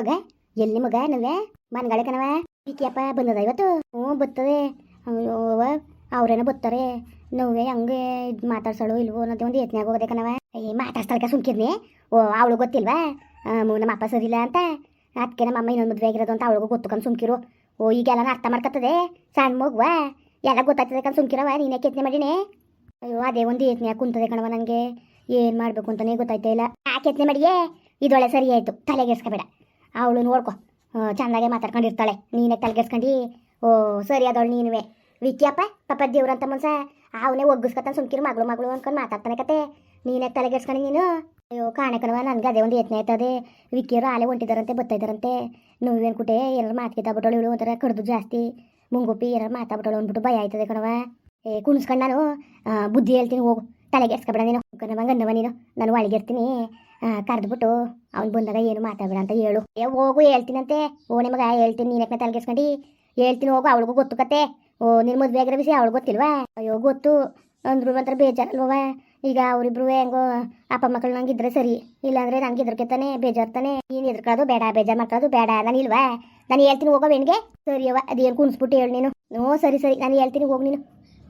ಮಗ? ಎಲ್ಲಿ ಮಗ ನವೇ ಮನ್ಗಳೆ ಕಣವ ಈಕಿಯಪ್ಪ ಬಂದದ ಇವತ್ತು? ಹ್ಞೂ ಬರ್ತದೆ ಅಯ್ಯೋ ಅವ್ರೇನೋ ಬತ್ತಾರೆ. ನೋವೇ ಹಂಗೆ ಇದು ಮಾತಾಡ್ಸಳು ಇಲ್ವೋ ಅನ್ನೋದೇ ಒಂದು ಯತ್ನಾಗ ಹೋಗೋದೆ ಕಣವ ಏ ಮಾತಾಡ್ಸ್ತಾಳಕ ಸುಮ್ಕಿದ್ನಿ. ಓ ಅವಳು ಗೊತ್ತಿಲ್ವಾ? ನಮ್ಮ ಅಪ್ಪ ಸರಿಲ್ಲ ಅಂತ. ಅದಕ್ಕೆ ನಮ್ಮ ಅಮ್ಮ ಇನ್ನೊಂದು ಮದುವೆ ಆಗಿರೋದು ಅಂತ ಅವಳಿಗೂ ಗೊತ್ತುಕೊಂಡು ಸುಮ್ಕಿರು. ಓ, ಈಗೆಲ್ಲ ಅರ್ಥ ಮಾಡ್ಕತ್ತದೆ. ಸಣ್ಣ ಮಗುವ? ಎಲ್ಲ ಗೊತ್ತಾಗ್ತದೆ ಕಣ್ ಸುಮ್ಕಿರವ ನೀನೇ ಕೆತ್ತನೆ ಮಾಡಿನೇ. ಅಯ್ಯೋ, ಅದೇ ಒಂದು ಯತ್ನಾಗ ಕುಂತದೆ ಕಣವ ನನಗೆ. ಏನು ಮಾಡಬೇಕು ಅಂತಲೇ ಗೊತ್ತಾಯ್ತಾ ಇಲ್ಲ. ಆ ಕೆತ್ತನೆ ಮಾಡಿಯೇ? ಇದೊಳೆ ಸರಿ ಆಯಿತು. ತಲೆಗೆಡ್ಸ್ಕೊಬೇಡ ಅವಳು ನೋಡ್ಕೊ. ಚೆಂದಾಗೆ ಮಾತಾಡ್ಕೊಂಡಿರ್ತಾಳೆ. ನೀನೇ ತಲೆಗೆಡ್ಸ್ಕೊಂಡು ಓ, ಸರಿ ಅದವಳು ನೀನುವೆ. ವಿಕ್ಕಿಯಪ್ಪ, ಪಾಪ ದೇವ್ರಂತ ಮನ್ಸ ಅವನೇ ಒಗ್ಗಿಸ್ಕೊತಾನೆ ಸುಮ್ಕಿರು ಮಗಳು ಮಗಳು ಅನ್ಕೊಂಡು ಮಾತಾಡ್ತಾನೆ ಕತೆ. ನೀನೇ ತಲೆಗೆಡ್ಸ್ಕೊಂಡು ನೀನು. ಅಯ್ಯೋ, ಕಾಣೆ ಕಣವ ನನಗೆ ಅದೇ ಒಂದು ಯತ್ನ ಆಯ್ತದೆ. ವಿಕ್ಕಿಯರು ಆಲೆ ಹೊಂಟಿದಾರಂತೆ ಬತ್ತಾಯಿದಾರಂತೆ ನೋವೇನು ಕುಟೆ, ಏನಾರು ಮಾತ್ಕಿದ್ದಾಬಿಟ್ಟಳು ಇವಳು ಒಂಥರ ಕಡ್ದು ಜಾಸ್ತಿ. ಮುಂಗುಪ್ಪಿ ಏನಾರು ಮಾತಾಡ್ಬಿಟ್ಟಳು ಅಂದ್ಬಿಟ್ಟು ಭಯ ಆಯ್ತದೆ ಕಣವ ಏ, ಕುಣಿಸ್ಕೊಂಡು ನಾನು ಬುದ್ಧಿ ಹೇಳ್ತೀನಿ, ಹೋಗು. ತಲೆಗೆಡ್ಸ್ಕೊಬೇಡ ನೀನು. ಕಣವ ಗಂಡವ ನೀನು. ನಾನು ಒಳಗಿರ್ತೀನಿ ಕರೆದ್ಬಿಟ್ಟು ಅವ್ನು ಬಂದಾಗ ಏನು ಮಾತಾಡಬೇಡ ಅಂತ ಹೇಳು. ಏ ಹೋಗು ಹೇಳ್ತೀನಂತೆ. ಓ ನಿಮಗ ಹೇಳ್ತೀನಿ ನೀನಕ್ಕೆ ತಲೆಗೆಸ್ಕೊಂಡು ಹೇಳ್ತೀನಿ ಹೋಗು ಅವಳಿಗೂ ಗೊತ್ತು ಕತೆ. ಓ ನಿನ್ನ ಮದುವೆ ಆಗಿರೋ ವಿಷಯ ಅವಳು ಗೊತ್ತಿಲ್ವಾ? ಅಯ್ಯೋ ಗೊತ್ತು. ಅಂದ್ರು ಒಂಥರ ಬೇಜಾರಲ್ವ ಈಗ ಅವರಿಬ್ರು ಹೆಂಗೋ ಅಪ್ಪ ಮಕ್ಕಳು ನಂಗಿದ್ರೆ ಸರಿ. ಇಲ್ಲಾಂದ್ರೆ ನಂಗೆ ಇದ್ರಕ್ಕೆತಾನೆ ಬೇಜಾರ್ತಾನೆ. ಏನು ಎದ್ರಕೊಳ್ಳೋದು ಬೇಡ ಬೇಜಾರು ಮಾಡ್ಕೊಳ್ಳೋದು ಬೇಡ. ನಾನು ಇಲ್ವಾ? ನಾನು ಹೇಳ್ತೀನಿ ಹೋಗೋ ಹೆಣ್ಗೆ ಸರಿ ಅವ್ವ ಅದೇನು ಕುಣಿಸ್ಬಿಟ್ಟು ಹೇಳು ನೀನು. ಹ್ಞೂ ಸರಿ ಸರಿ. ನಾನು ಹೇಳ್ತೀನಿ ಹೋಗಿ ನೀನು.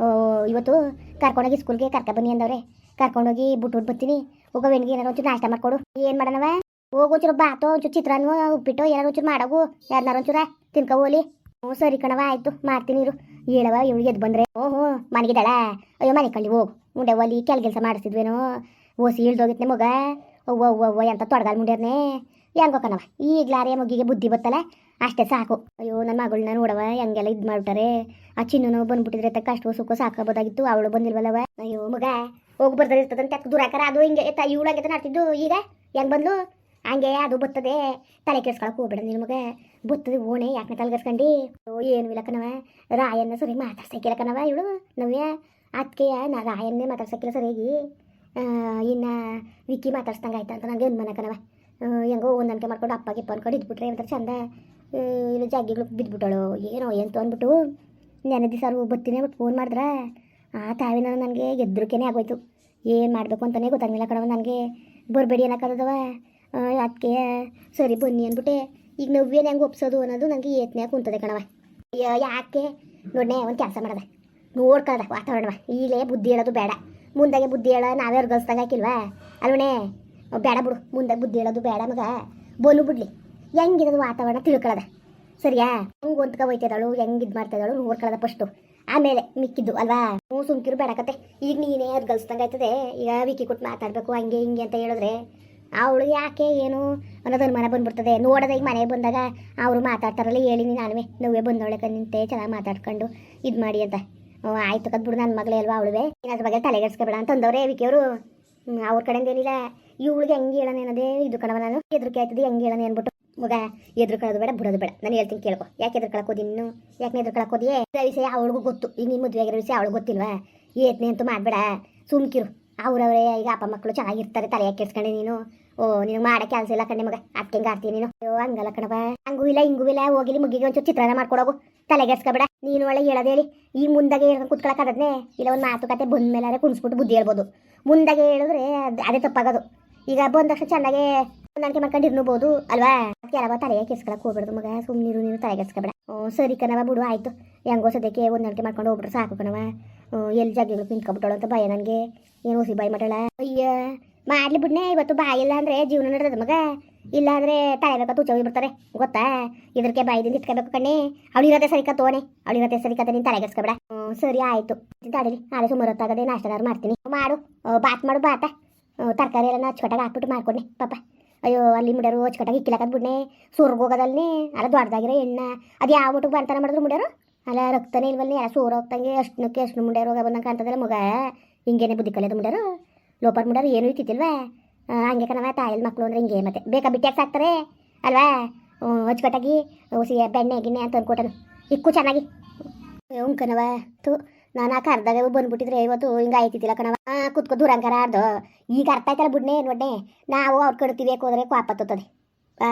ಓ, ಇವತ್ತು ಕರ್ಕೊಂಡೋಗಿ ಸ್ಕೂಲ್ಗೆ ಕರ್ಕ ಬನ್ನಿ ಅಂದವ್ರೆ. ಕರ್ಕೊಂಡೋಗಿ ಬಿಟ್ಟು ಬರ್ತೀನಿ. ಹೋಗೋ ಬೆಣ್ಗೆ ಏನಾರ ಒಂಚೂರು ನಾಷ್ಟ ಮಾಡ್ಕೊಡು. ಏನು ಮಾಡೋಣವ? ಹೋಗು ಒಂಚೂರು ಬಾತು ಒಂಚೂರು ಚಿತ್ರಾನ್ನ ಉಪ್ಪಿಟ್ಟು ಏನಾರು ಒಂಚೂರು ಮಾಡೋಗು. ಯಾರನ್ನಾರು ಒಂಚೂರ ತಿನ್ಕ ಹೋಲಿ ಹ್ಞೂ ಸರಿ ಕಣವ ಆಯ್ತು. ಮಾಡ್ತೀನಿ ಇರು. ಹೇಳವ ಇವಳು ಎದ್ದು ಬಂದ್ರೆ. ಓ ಹ್ಞೂ ಮನೆಗಿದ್ದಾಳ? ಅಯ್ಯೋ ಮನೆ ಕಳ್ಳಿ, ಹೋಗು. ಮುಂಡೆ ಒಲಿ ಕೆಲ ಕೆಲಸ ಮಾಡಿಸ್ತಿದ್ವೇನೋ ಓಸಿ ಇಳ್ದೋಗಿತ್ನೆ ಮಗ. ಅವ್ವ ಅವ್ವ ಅವ್ವ, ಎಂತ ತೊಡಗಾಲ್ ಮುಂಡ್ಯಾರ್ನೆ. ಹೆಂಗೋ ಕಣವ ಈಗ್ಲಾರೇ ಮಗಿಗೆ ಬುದ್ಧಿ ಬತ್ತಲ್ಲ? ಅಷ್ಟೇ ಸಾಕು. ಅಯ್ಯೋ ನನ್ನ ಮಗಳನ್ನ ನೋಡವ ಹೆಂಗೆಲ್ಲ ಇದು ಮಾಡ್ಬಿಟ್ಟಾರೆ ಆ ಚಿನ್ನನು ಬಂದ್ಬಿಟ್ಟಿದ್ರೆ ತಕ್ಕ ಅಷ್ಟು ಸುಖ ಸಾಕಬೋದಾಗಿತ್ತು ಅವಳು ಬಂದಿಲ್ವಲ್ಲವ ಅಯ್ಯೋ, ಮಗ. ಹೋಗಿ ಬರ್ದಲ್ಲಿ ಇರ್ತದಂತೆ ಅಕ್ಕ ದೂರಾಕರ ಅದು ಹಿಂಗೆ ಎತ್ತ ಇವಳು ಆಡ್ತಿದ್ದು ಈಗ ಹೆಂಗೆ ಬಂದ್ಲು? ಹಂಗೆ ಅದು ಬತ್ತದೆ ತಲೆ ಕೆಡ್ಸ್ಕೊಳಕ್ ಹೋಗ್ಬೇಡ ನಿಮಗೆ ಮಗ. ಬರ್ತದೆ ಓಣೆ ಯಾಕೆ ತಲೆಗೆಡ್ಸ್ಕೊಂಡು ಓ ಏನು ಇಲ್ಲ ಕಣವ ರಾಯನ್ನ ಸರಿ ಮಾತಾಡ್ಸಕ್ಕಿಲ್ಲ ಕಣವ ಇವಳು. ನವ್ಯ ಅದಕ್ಕೆ ನಾ ರಾಯನ್ನೇ ಮಾತಾಡ್ಸಕ್ಕಿಲ್ಲ ಸರಿಯಾಗಿ ಇನ್ನು ವಿಕ್ಕಿ ಮಾತಾಡ್ಸ್ದಂಗೆ ಆಯ್ತು ಅಂತ ನನಗೆ ಅನುಮಾನ ಕಣವ ಆ, ಹೆಂಗೋ ಒಂದನ್ಕೆ ಮಾಡ್ಕೊಂಡು ಅಪ್ಪ ಗಿಪ್ಪ ಅನ್ಕೊಂಡು ಇದ್ಬಿಟ್ರೆ ಒಂಥರ ಚಂದ. ಇಲ್ಲಿ ಜಾಗಿಗಳು ಬಿದ್ಬಿಟ್ಟಳು. ಏನೋ ಏನು ಅಂದ್ಬಿಟ್ಟು ನೆನೆದಿ ದಿವಸ ಬತ್ತೀನಿ ಬಿಟ್ಟು ಫೋನ್ ಮಾಡಿದ್ರೆ. ಆ ತಾವಿನ ನನಗೆ ಎದ್ರಿಕೆನೇ ಆಗೋಯ್ತು. ಏನು ಮಾಡಬೇಕು ಅಂತಲೇ ಗೊತ್ತಾಗಿಲ್ಲ ಕಣವ ನನಗೆ. ಬರಬೇಡಿ ಅನ್ನಕ್ಕದವ ಅದಕ್ಕೆ ಸರಿ ಬನ್ನಿ ಅಂದ್ಬಿಟ್ಟೆ. ಈಗ ನವ್ಯನ ಹೆಂಗೆ ಒಪ್ಸೋದು ಅನ್ನೋದು ನನಗೆ ಏತ್ನೇ ಕುಂತದೆ ಕಣವ ಯಾಕೆ? ನೋಡಿ ಒಂದು ಕೆಲಸ ಮಾಡದ. ನೋಡ್ಕೊಳ್ದ ವಾತಾವರಣವ. ಈಗಲೇ ಬುದ್ಧಿ ಹೇಳೋದು ಬೇಡ. ಮುಂದಾಗೆ ಬುದ್ಧಿ ಹೇಳ ನಾವೇ ಅವ್ರು ಹಾಕಿಲ್ವಾ? ಅಲ್ವಣೆ ಬೇಡ ಬಿಡು. ಮುಂದಾಗೆ ಬುದ್ಧಿ ಹೇಳೋದು ಬೇಡ ಮಗ. ಬೋಲು ಬಿಡ್ಲಿ. ಹೆಂಗಿರೋದು ವಾತಾವರಣ ತಿಳ್ಕೊಳ್ಳೋದ ಸರಿಯಾ? ಹೆಂಗ್ ಹೊಂದ್ಕ ಹೋಯ್ತಿದ್ದಾಳು? ಹೆಂಗ್ ಇದು ಮಾಡ್ತಿದ್ದಾಳು? ನೋಡ್ಕೊಳ್ಳೋದ ಫಸ್ಟ್ ಆಮೇಲೆ ಮಿಕ್ಕಿದ್ದು, ಅಲ್ವಾ? ಹ್ಞೂ ಸುಮ್ಕಿರು ಬೇಡಕತ್ತೆ ಈಗ ನೀನೇ ಅದು ಗಲ್ಸ್ದಂಗೆ ಆಯ್ತದೆ. ಈಗ ವಿಕಿ ಕೊಟ್ಟು ಮಾತಾಡಬೇಕು, ಹಂಗೆ ಹಿಂಗೆ ಅಂತ ಹೇಳಿದ್ರೆ. ಅವಳು ಯಾಕೆ, ಏನು ಅನ್ನೋದು ಅನುಮಾನ ಬಂದ್ಬಿಡ್ತದೆ. ನೋಡೋದ ಈಗ ಮನೆಗೆ ಬಂದಾಗ ಅವರು ಮಾತಾಡ್ತಾರಲ್ಲ ಹೇಳಿನಿ ನಾನುವೆ. ನೋವೇ ಬಂದವಳೆ ನಿಂತೆ ಚೆನ್ನಾಗಿ ಮಾತಾಡ್ಕೊಂಡು ಇದು ಮಾಡಿ ಅಂತ. ಆಯ್ತು ಕದ್ಬಿಡು ನನ್ನ ಮಗಳೇ ಅಲ್ವಾ ಅವಳುವೆ. ಏನಾದ್ರ ಬಗ್ಗೆ ತಲೆಗೆಡ್ಸ್ಕೊಬೇಡ ಅಂತ ಅಂದವ್ರೆ ವಿಕಿಯವರು ಅವ್ರ. ಕಡೆಯಿಂದ ಏನಿಲ್ಲ. ಇವಳಿಗೆ ಹೆಂಗೆ ಹೇಳೋಣ ಏನದೇ ಇದು ಕಣವ ನಾನು. ಹೆದರಿಕೆ ಆಯ್ತದೆ ಹೆಂಗೆ ಹೇಳೋಣ ಅನ್ಬಿಟ್ಟು. ಮಗ ಎದ್ರುಕೊಳ್ಳೋದು ಬೇಡ, ಬಿಡೋದು ಬೇಡ. ನಾನು ಹೇಳ್ತೀನಿ ಕೇಳ್ಕೊ ಯಾಕೆ ಎದ್ರುಕೊಳಕ್ ಹೋದಿ ಇನ್ನು ಯಾಕೆ ಇದ್ರ ವಿಷಯ ಅವಳಿಗೂ ಗೊತ್ತು. ಈಗ ನಿಮ್ಮ ಮದುವೆ ಆಗಿರೋ ವಿಷಯ ಅವಳಿಗೆ ಗೊತ್ತಿಲ್ವಾ? ಏತ್ನೆ ಅಂತೂ ಮಾಡಬೇಡ. ಸುಮ್ಕಿರು. ಅವ್ರವ್ರೇ ಈಗ ಅಪ್ಪ ಮಕ್ಕಳು ಚೆನ್ನಾಗಿರ್ತಾರೆ, ತಲೆ ಯಾಕೆ ಕೆಡ್ಸ್ಕೊಂಡೆ ನೀನು. ಓ, ನಿನಗೆ ಮಾಡೋ ಕೆಲಸ ಇಲ್ಲ ಕಣ್ಣೆ ಮಗ. ಅದಕ್ಕೆ ಹೆಂಗೆ ಆಡ್ತೀನಿ ನೀನು. ಅಯ್ಯೋ, ಹಂಗಲ್ಲ ಕಣವ ಹಂಗೂ ಇಲ್ಲ, ಹಿಂಗೂ ಇಲ್ಲ. ಹೋಗಿಲಿ ಮುಗಿಗೆ ಒಂಚೂರು ಚಿತ್ರಾನ್ನ ಮಾಡ್ಕೊಡೋಗು ತಲೆಗೆಡ್ಸ್ಕೊಬೇಡ ನೀನು ಒಳ್ಳೆ ಹೇಳೋದು ಹೇಳಿ. ಈ ಮುಂದಾಗೆ ಹೇಳ್ಕೊಂಡು ಕುತ್ಕೊಳಕ್ಕಾಗದ್ನೆ ಇಲ್ಲ, ಒಂದು ಮಾತುಕತೆ ಬಂದ ಮೇಲೆ ಕುಣಿಸ್ಬಿಟ್ಟು ಬುದ್ಧಿ ಹೇಳ್ಬೋದು. ಮುಂದಾಗೆ ಹೇಳಿದ್ರೆ ಅದೇ ತಪ್ಪಾಗೋದು. ಈಗ ಬಂದ ತಕ್ಷಣ ಚೆನ್ನಾಗೆ ಹೊಂದಾಣಿಕೆ ಮಾಡ್ಕೊಂಡು ಇರ್ಬೋದು ಅಲ್ವಾ? ಯಾರವ ತಲೆಗೆ ಕೆಸ್ಕೊಳಕ್ ಹೋಗ್ಬಿಡ್ದು ಮಗ. ಸುಮ್ಮನಿರು ನೀನು ತಲೆ ಕೆಸ್ಕೊಬೇಡ. ಸರಿ ಕಣವ ಬಿಡು, ಆಯ್ತು. ಹೆಂಗೋ ಸದ್ಯಕ್ಕೆ ಹೊಂದಾಣಿಕೆ ಮಾಡ್ಕೊಂಡು ಹೋಗ್ಬಿಟ್ರೆ, ಸಾಕು ಕಣವ ಎಲ್ಲಿ ಜಾಗಗಳು ನಿಂತ್ಕೊಬಿಟ್ಟಳು ಅಂತ ಭಯ ನನಗೆ. ಏನು ಹುಸಿ ಬಾಯಿ ಮಟಳ ಅಯ್ಯ, ಮಾಡ್ಲಿ ಬಿಡ್ನೆ. ಇವತ್ತು ಬಾಯಿಲ್ಲ ಅಂದ್ರೆ ಜೀವನ ನಡೆದ ಮಗ. ಇಲ್ಲ ಅಂದ್ರೆ ತಲೆ ಬೇಕಾ ತುಚ್ಚ ಬಿಡ್ತಾರೆ, ಗೊತ್ತಾ? ಇದಕ್ಕೆ ಬಾಯಿದಿಂದ ಇಟ್ಕೋಬೇಕು ಕಣ್ಣೆ. ಅವಳಿರತ್ತೆ ಸರಿ ಕತ್ತೋನೆ ಅವಳಿರತ್ತೆ ಸರಿ ಕತ್ತೆ, ನೀನು ತಲೆಗೆಸ್ಕೊಬೇಡ ಹ್ಞೂ, ಸರಿ ಆಯ್ತು. ತಡೀರಿ ನಾಳೆ ಸುಮಾರು ಹೊತ್ತಾಗದೆ ನಾಷ್ಟದಾರು ಮಾಡ್ತೀನಿ. ಮಾಡು. ಬಾತ್ ಮಾಡು, ಬಾತ. ತರಕಾರಿ ಎಲ್ಲ ಅಚ್ಚುಕಟ್ಟಾಗಿ ಹಾಕ್ಬಿಟ್ಟು ಮಾಡ್ಕೊಂಡೆ, ಪಾಪ. ಅಯ್ಯೋ, ಅಲ್ಲಿ ಮುಡ್ಯಾರು ಅಚ್ಚುಕಟ್ಟಾಗಿ ಇಕ್ಕಿಲಾಕದ್ ಬಿಡ್ನೆ. ಸುರ್ಗ್ ಹೋಗೋದಲ್ಲಿ ಅಲ್ಲ, ದೊಡ್ಡದಾಗಿರೋ ಎಣ್ಣೆ. ಅದು ಯಾವ ಊಟಕ್ಕೆ ಬಂತಾನ ಮಾಡಿದ್ರು ಮುಡ್ಯಾರು? ಅಲ್ಲ, ರಕ್ತನೇ ಇಲ್ವಲ್ಲಿ ಯಾರು ಸೂರ್ ಹೋಗ್ತಂಗೆ ಅಷ್ಟಕ್ಕೆ ಅಷ್ಟು ಮುಂಡ್ಯಾರು. ಹೋಗ ಬಂದಂಗೆ ಕಾಣ್ತದಲ್ಲ ಮಗ. ಹಿಂಗೇನೆ ಬುದ್ಧಿ ಕಲಿಯೋದು ಮುಡ್ಯಾರು. ಲೋಪರ್ ಮುಡ್ಯಾರು, ಏನು ಇತ್ತಿಲ್ವಾ ಹಂಗೆ ಕಣವ ತಾಯಿಲ್ ಮಕ್ಕಳು ಅಂದ್ರೆ ಹಿಂಗೆ ಮತ್ತೆ. ಬೇಕಾ ಬಿಟ್ಟು ಯಾಕೆ ಸಾಕ್ತಾರೆ? ಅಲ್ವಾ? ಹೊಚ್ಕಟ್ಟಾಗಿ ಹುಸಿ ಬೆಣ್ಣೆ, ಗಿಣ್ಣೆ ಅಂತ ಅಂದ್ಕೊಟ್ಟನು ಇಕ್ಕು ಚೆನ್ನಾಗಿ. ಹ್ಞೂ ಕಣವ ತು ನಾನು ಆ ಕರ್ದಾಗ ಬಂದ್ಬಿಟ್ಟಿದ್ರೆ ಇವತ್ತು ಹಿಂಗೆ ಆಯ್ತಿದ್ದಿಲ್ಲ ಕಣವ ಕೂತ್ಕೋ ಕುತ್ಕೋ ದೂರಂಕರ ಆಡ್ದು. ಈಗ ಅರ್ಥ ಆಯ್ತಲ್ಲ ಬಿಡ್ನೆ, ನೋಡ್ನೆ? ನಾವು ಅವ್ರ ಕಡ್ತೀವಿ ಹೋದ್ರೆ ಕೋಪ ತತ್ತದೆ ಆ?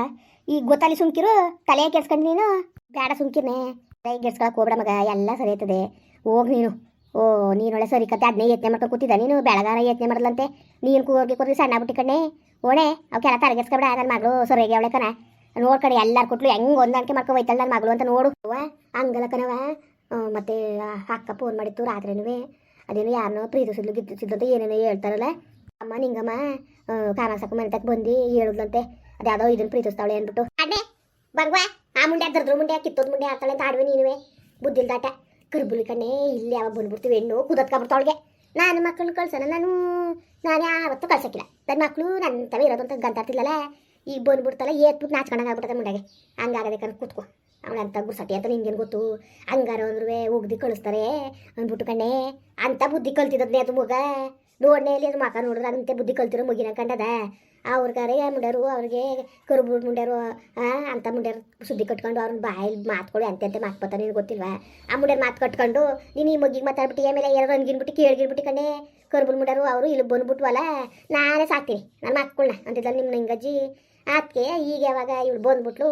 ಈಗ ಗೊತ್ತಲ್ಲಿ ಸುಂಕಿರು ತಲೆ ಕೆಡ್ಸ್ಕೊಂಡು ನೀನು? ಬೇಡ ಸುಂಕಿರ್ನೆ ಕೈ ಕೆಡ್ಸ್ಕೊಳಕ್ ಹೋಗ್ಬೇಡ ಮಗ, ಎಲ್ಲ ಸರಿ ಆಯ್ತದೆ. ಹೋಗಿ ನೀನು. ಓ, ನೀನು ಒಳ್ಳೆ ಸರಿ ಕತೆ ಅದನ್ನೇ ಯತ್ನೆ ಮಾಡ್ಕೊಂಡು ಕೂತಿದ್ದ ನೀನು? ಬೆಳಗಾರ ಯತ್ನೆ ಮಾಡಲಂತೆ. ನೀನು ಕೂಗಿ ಕೂತಿ ಸಣ್ಣ ಬಿಟ್ಟಿ ಕಣ್ಣೆ? ಓಣೆ ಅವಕ್ಕೆಲ್ಲ ತಲೆಗೆಡ್ಸ್ಕೊಬೇಡ ನನ್ನ ಮಗಳು ಸರಿಯಾಗಿ ಅವಳೆ ಕಣ. ನೋಡ್ಕಡೆ ಎಲ್ಲಾರು ಕೊಟ್ಲು ಹೆಂಗ್ ಹೊಂದಾಣಿಕೆ ಮಾಡ್ಕೊ ಹೋಯ್ತಲ್ಲ ನನ್ನ ಮಗಳು ಅಂತ ನೋಡು. ಹಂಗಲ್ಲ ಕಣವ ಮತ್ತೆ ಅಕ್ಕ ಫೋನ್ ಮಾಡಿತ್ತು ರಾತ್ರಿನೂ ಅದೇನೋ ಯಾರನ್ನೋ ಪ್ರೀತಿಸಿದ್ಲು ಗಿತ್ತಿಸಿದ್ಲು ಅಂತ ಏನೇನೋ ಹೇಳ್ತಾರಲ್ಲ. ಅಮ್ಮ, ನಿಂಗಮ್ಮ ಕಾಮಾಸಕ್ಕ ಮನೆ ತಕ್ಕ ಬಂದು ಹೇಳಿದ್ಲಂತೆ. ಅದ್ಯಾವುದೋ ಇದನ್ನ ಪ್ರೀತಿಸ್ತಾವಳೆ ಅಂದ್ಬಿಟ್ಟು. ಅಡ್ಡೆ ಬರ್ವಾ ಆ ಮುಂಡೆ ದರ್ದ್ರ ಮುಂಡೆ ಕಿತ್ತೋದ್ ಮುಂಡೆ ಆಡ್ತಾಳೆ ಅಂತ ಆಡುವೆ ಬುದ್ಧಿಲ್ ದಾಟ ಕರ್ಬುಲಿ ಕಣ್ಣೆ, ಇಲ್ಲಿ ಯಾವಾಗ ಬಂದ್ಬಿಡ್ತೀವಿ ಹೆಣ್ಣು ಕುದತ್ಕೊಬಿಡ್ತಾವಳಿಗೆ ನಾನು ಮಕ್ಕಳನ್ನ ಕಳ್ಸೋಣ, ನಾನು ನಾನು ಯಾವತ್ತೂ ಕಳ್ಸಕ್ಕಿಲ್ಲ. ನನ್ನ ಮಕ್ಕಳು ನನ್ನ ತವ ಇರೋದು ಅಂತ ಗಂಟಾಡ್ತಿಲ್ಲಲ್ಲ ಈಗ ಬಂದ್ಬಿಡ್ತಲ್ಲ, ಏತ್ಬಿಟ್ಟು ನಾಚ್ಕೊಂಡಂಗೆ ಆಗ್ಬಿಟ್ಟದೆ ಮುಂಡೆಗೆ. ಹಂಗಾಗದೆ ಕಣ್ ಕೂತ್ಕೋ. ಅವಳು ಅಂತ ಗುರ್ಸಟಿ ಅಂತ ನಿಂಗೇನು ಗೊತ್ತು? ಹಂಗಾರ ಅಂದ್ರೂ ಉಗ್ದಿ ಕಳಿಸ್ತಾರೆ ಅಂದ್ಬಿಟ್ಟು ಕಣ್ಣೆ. ಅಂತ ಬುದ್ಧಿ ಕಲ್ತಿದ್ದದ್ನೇ ಅದು ಮಗ. ನೋಡ್ನೇ ಇಲ್ಲಿ ಅದು ಮಕ ನೋಡಿದ್ರೆ ಅದಂತೆ ಬುದ್ಧಿ ಕಲ್ತಿರೋ ಮುಗಿನ ಕಂಡದ? ಅವ್ರಿಗಾರೆ ಮುಂಡ್ಯಾರು? ಅವ್ರಿಗೆ ಕರುಬು ಮುಂಡ್ಯಾರು ಅಂತ ಮುಂಡ್ಯಾರು ಸುದ್ದಿ ಕಟ್ಕೊಂಡು ಅವ್ರನ್ನ ಬಾಯಲ್ಲಿ ಮಾತ್ಕೊಳ್ಳಿ ಅಂತೆ ಮಾತು ಬರ್ತಾನೆ ನಿನಗೆ ಗೊತ್ತಿಲ್ವಾ? ಆ ಮುಂಡ್ಯಾರು ಮಾತು ಕಟ್ಕೊಂಡು, ನೀನು ಈ ಮಗಿಗೆ ಮಾತಾಡ್ಬಿಟ್ಟು ಆಮೇಲೆ ಎರಡು ಅನ್ಗಿನ್ಬಿಟ್ಟು ಕೇಳ್ಗಿರ್ಬಿಟ್ಟು ಕಣೆ ಕರ್ಬುಲ್ ಮುಂಡ್ಯಾರು, ಅವರು ಇಲ್ಲಿ ಬಂದ್ಬಿಟ್ವಲ್ಲ, ನಾನೇ ಸಾಕ್ತೀನಿ, ನಾನು ಮಾತ್ಕೊಳ್ಳ ಅಂತಿದ್ದ ನಿಮ್ಮ ಹಿಂಗಜ್ಜಿ ಅದಕ್ಕೆ ಈಗ ಯಾವಾಗ ಇವಳು ಬಂದ್ಬಿಟ್ಲು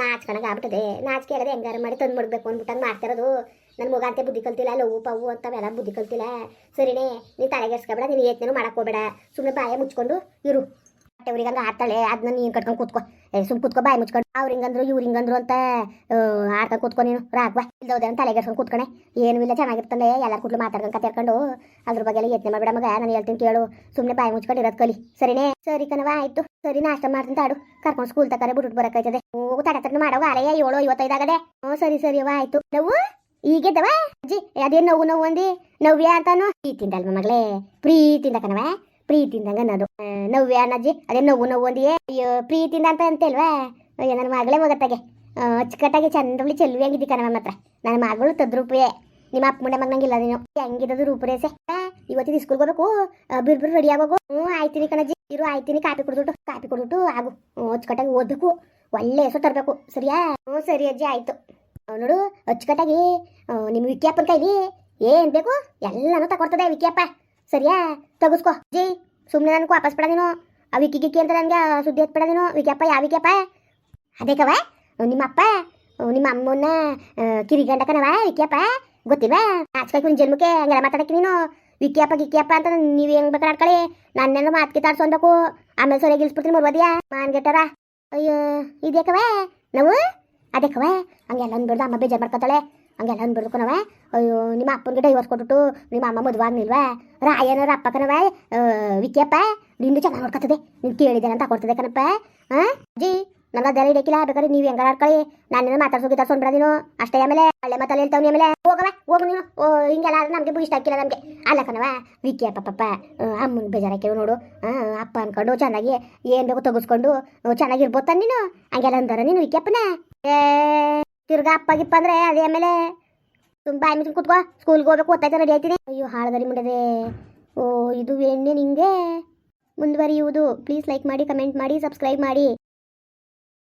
ನಾಚ್ಕೊಳಗೆ ಆಗ್ಬಿಟ್ಟದೆ. ನಾಚಿಕೆ ಹೇಳದೆ ಹೆಂಗಾರ ಮಾಡಿ ತಂದು ಮಡಗಬೇಕು ಅಂದ್ಬಿಟ್ಟು ಮಾಡ್ತಿರೋದು. ನನ್ನ ಮಗ ಅಂತೆ ಬುದ್ಧಿ ಕಲ್ತಿಲ್ಲ ಲವ್ ಪವು ಅಂತವೆಲ್ಲ ಬುದ್ಧಿ ಕಲ್ತಿಲ್ಲ. ಸರಿನೇ ನೀನು ತಲೆಗೆಡ್ಸ್ಕೊಬೇಡ ನೀನು ಏತ್ನೇನು ಮಾಡಕ್ಕೆ ಹೋಗ್ಬೇಡ. ಸುಮ್ಮನೆ ಬಾಯ ಮುಚ್ಕೊಂಡು ಇರು. ಅವ್ರಿಗೆ ಹಂಗೆ ಆಡ್ತಾಳೆ ಅದನ್ನ ನೀನು ಕಟ್ಕೊಂಡು ಕೂತ್ಕೋ. ಏ ಸುಮ್ ಕೂತ್ಕೋ, ಬಾಯಿ ಮುಚ್ಕೊಂಡು. ಅವ್ರು ಹಿಂಗಂದ್ರು ಇವ್ರು ಹಿಂಗಂದ್ರು ಅಂತ ಆಡ್ಕೊಂಡು ಕೂತ್ಕೊ ನೀನು. ರಾಗ್ವಾ ಇಲ್ದೋದೆ ಅಂತ ತಲೆಗೆಡ್ಸ್ಕೊಂಡು ಕೂತ್ಕೊಣೆ. ಏನೂ ಇಲ್ಲ, ಚೆನ್ನಾಗಿರ್ತಂದೆ. ಎಲ್ಲರ ಕೂತ್ಲು ಮಾತಾಡ್ಕೊಂಡು ಕತ್ಯಾಡ್ಕೊಂಡು ಅದ್ರ ಬಗ್ಗೆ ಎಲ್ಲ ಯತ್ನೆ ಮಾಡಬೇಡ ಮಗ, ನಾನು ಹೇಳ್ತೀನಿ ಕೇಳು. ಸುಮ್ಮನೆ ಬಾಯಿ ಮುಚ್ಕೊಂಡು ಇರೋದು ಕಲಿ. ಸರಿನೇ? ಸರಿ ಕಣವ ಆಯ್ತು. ಸರಿ ನಾಷ್ಟ ಮಾಡ್ತೀನಿ ತಾಡು. ಕರ್ಕೊಂಡು ಸ್ಕೂಲ್ ತಕರೆ ಬಿಟ್ಬಿಟ್ಟು ಬರಕಾಯ್ತದೆ ಹೋಗು ತಡ ತಡ ಮಾಡೋ ಅರೆಯ ಏಳು ಐವತ್ತೈದಾಗದೆ ಹ್ಞೂ, ಸರಿ ಸರಿ ಅವ ಆಯ್ತು. ನಾವು ಈಗೆದ್ದವ ಅಜ್ಜಿ ಅದೇನು ನೋವು ನೋವು ಅಂದಿ? ನವ್ಯ ಅಂತಾನು? ಪ್ರೀತಿಯಿಂದ ಅಲ್ವ ಮಗಳೇ? ಪ್ರೀತಿಯಿಂದ ಕಣವ ಪ್ರೀತಿಯಿಂದ ಅನ್ನೋದು. ನವ್ಯ ಅನ್ನಜ್ಜಿ ಅದೇ ನೋವು ನೋವು ಅಂದಿಯೇ? ಅಯ್ಯೋ, ಪ್ರೀತಿಯಿಂದ ಅಂತ ಅಂತೇಲ್ವಾ ಅಯ್ಯೋ ನನ್ನ ಮಗಳೇ ಹೋಗತ್ತಾಗೆ. ಅಚ್ಚುಕಟ್ಟಾಗಿ ಚೆಲ್ವಿ ಹಂಗಿದ್ದಿ ಕಣವ ಮಾತ್ರ. ನನ್ನ ಮಗಳು ತದ್ರೂಪೇ ನಿಮ್ಮ ಅಪ್ಪ ಮುಂಡೆ ಮಗನಂಗಿಲ್ಲ ನೀನು. ಹೆಂಗಿರೋದು ರೂಪರೇಸೆ. ಇವತ್ತಿನ ಸ್ಕೂಲ್ಗೆ ಹೋಗಬೇಕು? ಬಿರ್ ಬಿರ್ ರೆಡಿ ಆಗೋಗು? ಹ್ಞೂ, ಆಯ್ತೀನಿ ಕಣಜ್ಜಿ. ಇರು, ಆಯ್ತೀನಿ. ಕಾಪಿ ಕುಡ್ದುಟ್ಟು ಕಾಪಿ ಕುಡ್ದುಟ್ಟು ಆಗು. ಅಚ್ಚುಕಟ್ಟಾಗಿ ಓದಬೇಕು. ಒಳ್ಳೆ ಹೆಸರು ತರಬೇಕು. ಸರಿಯಾ? ಹ್ಞೂ, ಸರಿ ಅಜ್ಜಿ, ಆಯ್ತು. ನೋಡು, ಅಚ್ಚುಕಟ್ಟಾಗಿ ನಿಮ್ಮ ವಿಕ್ಯಪ್ಪನ ಕೈಲಿ ಏನ್ ಬೇಕು ಎಲ್ಲನೂ ತಗೊಡ್ತದೆ ವಿಕ್ಯಪ್ಪ. ಸರಿಯಾ? ತಗಸ್ಕೋ. ಜಿ ಸುಮ್ಮನೆ ನನಗೆ ವಾಪಸ್ ಪಡದೇನು ಆ ವಿಕ್ಕಿ ಗಿಕ್ಕಿ ಅಂತ ನನಗೆ ಸುದ್ದಿ ಎತ್ಬೇಡ ಪಡದೇನು ವಿಕ್ಯಾಪ ಯಾವ ವಿಕ್ಯಾಪ ಅದೇ ಕವ ನಿಮ್ಮ ಅಪ್ಪ, ನಿಮ್ಮ ಅಮ್ಮನ ಕಿವಿ ಗಂಡಕನವ ವಿಕ್ಯಾಪ ಗೊತ್ತಿವ ನಾಚ್ಕೈ ಜನ್ಮಕ್ಕೆ ಹಂಗೆಲ್ಲ ಮಾತಾಡಕ್ಕೆ ನೀನು. ವಿಕ್ಯಾಪ ಗಿಕ್ಯಪ್ಪ ಅಂತ ನೀವು ಹೆಂಗ್ ಬೇಕಾದ್ರೆ ಆಡ್ಕೊಳ್ಳಿ. ನನ್ನೆಲ್ಲ ಮಾತು ಅಂದಕು ಆಮೇಲೆ ಸರಿಯಾಗಿ ಇಲ್ಸ್ಬಿಡ್ತೀನಿ ಮಾನ್ ಮಾನ್ಗೆಟ್ಟರ ಅಯ್ಯೋ ಇದ್ಯಾಕವ ನಾವು ಅದಕ್ಕವ ಹಂಗೆಲ್ಲ ಅಂದ್ಬಿಡ್ದು ಅಮ್ಮ ಬೇಜಾರು ಮಾಡ್ಕೊತಾಳೆ. ಹಂಗೆಲ್ಲ ಅಂದ್ಬಿಡ್ದು ಕಣವ ಅಯ್ಯೋ ನಿಮ್ಮ ಅಪ್ಪನಿಗೆ ಡೈವರ್ಸ್ ಕೊಟ್ಬಿಟ್ಟು ನಿಮ್ಮ ಅಮ್ಮ ಮದುವೆ ಆಗ್ನಿಲ್ವಾ ರಾಯನರ ಅಪ್ಪ ಕಣವ ಆ, ವಿಕ್ಯಪ್ಪ ನಿಂದು ಚೆನ್ನಾಗಿ ನೋಡ್ಕೊತದೆ. ನೀನು ಕೇಳಿದ್ದೇನೆ ಅಂತ ಕೊಡ್ತದೆ ಕಣಪ್ಪ. ಹಾಂ ಜಿ ನನ್ನ ಅದೆಲ್ಲ ಇಡಕ್ಕಿಲ್ಲ ಬೇಕಾದ್ರೆ ನೀವು ಹೆಂಗಾರ ಆಡ್ಕೊಳ್ಳಿ. ನಾನೇನು ಮಾತಾಡ್ಸೋ ಗಿತಾಡ್ಸೋನ್ ನೀನು. ಅಷ್ಟೇ ಆಮೇಲೆ ಒಳ್ಳೆ ಮಾತಲ್ಲಿ ಹೇಳ್ತಾವೆ ಆಮೇಲೆ. ಹೋಗವ ಹೋಗು ನೀನು. ಹಿಂಗೆಲ್ಲ ನಮಗೆ ಇಷ್ಟ ಆಗಿಲ್ಲ ನಮಗೆ. ಅಲ್ಲ ಕಣವ ವಿಕ್ಯಪ್ಪ ಪಪ್ಪ ಅಮ್ಮನ ಬೇಜಾರಾಕಿವ್ ನೋಡು. ಅಪ್ಪ ಅನ್ಕೊಂಡು ಚೆನ್ನಾಗಿ ಏನು ಬೇಕು ತೊಗಸ್ಕೊಂಡು ಚೆನ್ನಾಗಿರ್ಬೋದು ನೀನು. ಹಂಗೆಲ್ಲ ಅಂದಾರ ನೀನು ವಿಕ್ಯಪ್ಪನ? ಏ, ತಿರ್ಗಾ ಅಪ್ಪ ಗಿಪ್ಪ ಅಂದ್ರೆ ಅದೇ ಆಮೇಲೆ ತುಂಬ ಬಾಯಿ ಕುತ್ಕೊ ಸ್ಕೂಲ್ಗೆ ಹೋಗ್ಬೇಕು ಓದ್ತಾಯ್ತಾ ರೆಡಿ ಆಯ್ತೀನಿ ಅಯ್ಯೋ ಹಾಳದರಿ ಮುಂಡದೆ ಓ, ಇದು ಎಣ್ಣೆ ನಿಂಗೆ. ಮುಂದುವರಿಯುವುದು. ಪ್ಲೀಸ್ ಲೈಕ್ ಮಾಡಿ ಕಮೆಂಟ್ ಮಾಡಿ ಸಬ್ಸ್ಕ್ರೈಬ್ ಮಾಡಿ.